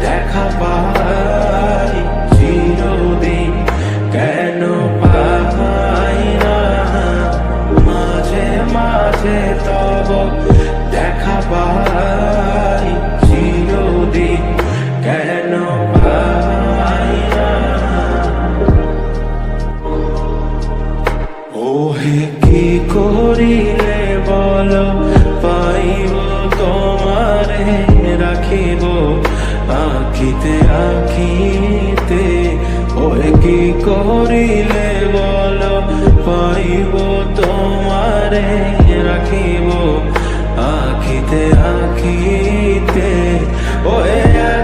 দেখা পাই, চিরদিন কেন পাই না? মাঝে মাঝে তব দেখা পাই, চিরদিন কেন পাই না? করিলে বল, পাইব তোমারে রাখিব আখিতে আখিতে ওই কি করিলে বল পাইব তোমারে রাখিব আখিতে আখিতে ওহে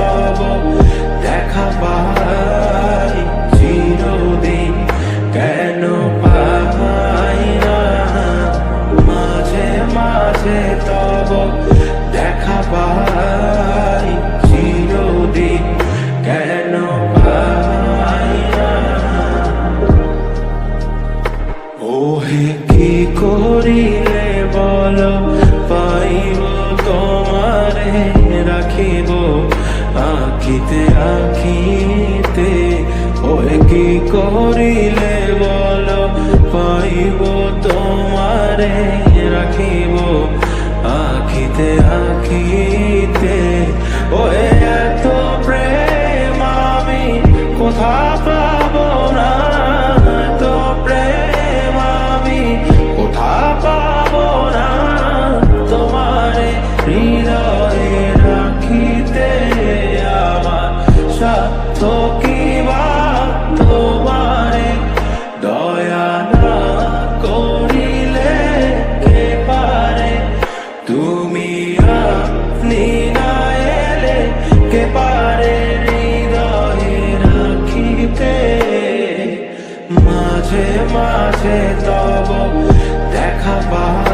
তব দেখা পাই, চিরদিন কেন ওহে কি করিলে বল, পাইব তোমারে, রাখিব আখিতে আখিতে। ওহে কি করিলে বল, পাইব তোমারে, রাখিব আখিতে আখিতে ওহে এত প্রেম আমি কোথা পাবো না। এত প্রেম আমি কোথা পাবো না। তোমারে হৃদয়ে রাখিতে আমার সাধ্য কি বা? তোমারে দয়া না মাঝে তব দেখা পাই।